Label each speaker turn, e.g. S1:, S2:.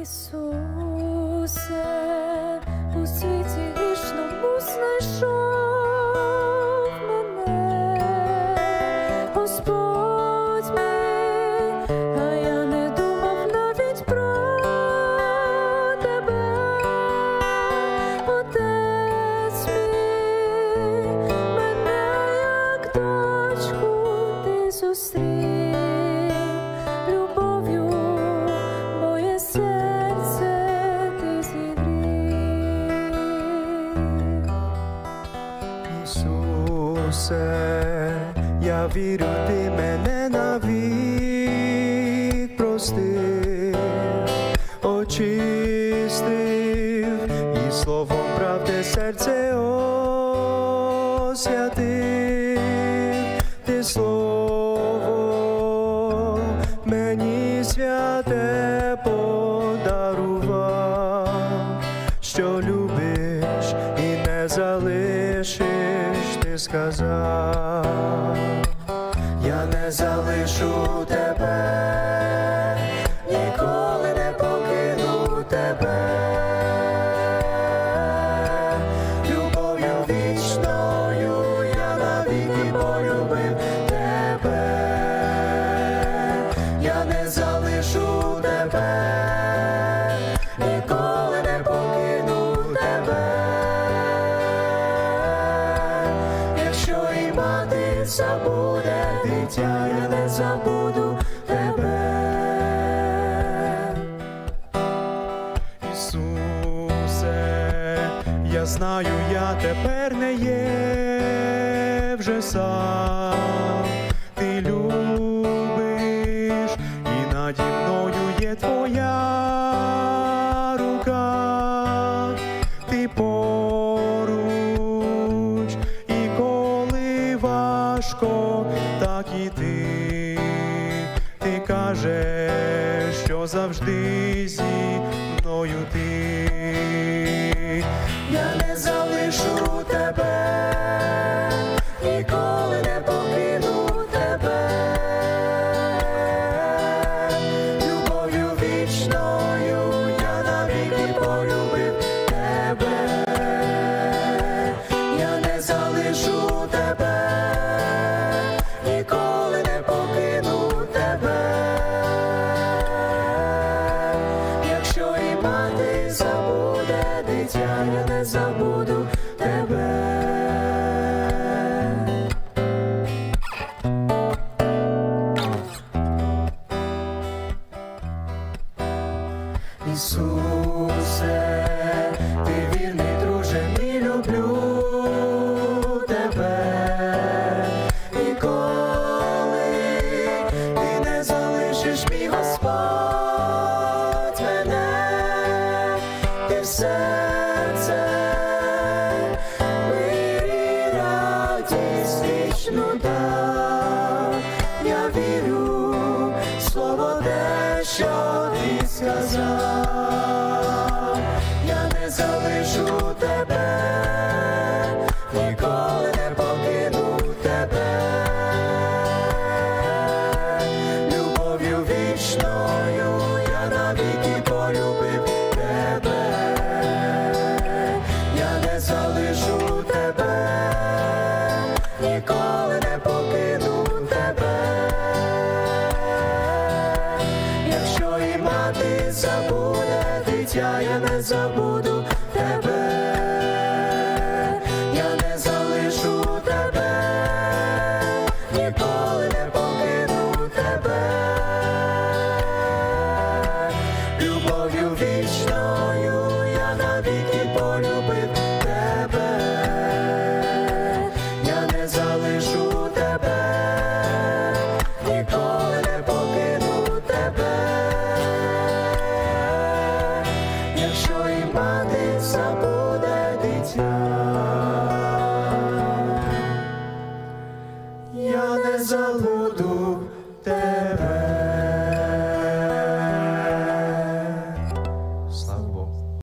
S1: Ісусе, у світі
S2: Ісусе, я вірю, ти мене навік простив, очистив і словом правди серце освятив, ти слово мені святе я не залишу тебе, ніколи не покину тебе. Любов'ю вічною я навіки полюбив тебе, я не залишу тебе, забуде дитя, я не забуду тебе. Ісусе, я знаю, я тепер не є вже сам. Ти любиш, ти кажеш, що завжди зі мною ти. Я не залишу тебе, я не забуду тебе. Ісусе, ти вірний друже, люблю тебе. І коли ти не залишиш мій Господь мене, ти в Я вірю, слово те, що ти сказав, я не залишу тебе, ніколи не покину тебе. Любов'ю вічною я навіки полюбив тебе, я не залишу тебе, ніколи я не забуду тебе. я не забуду тебе.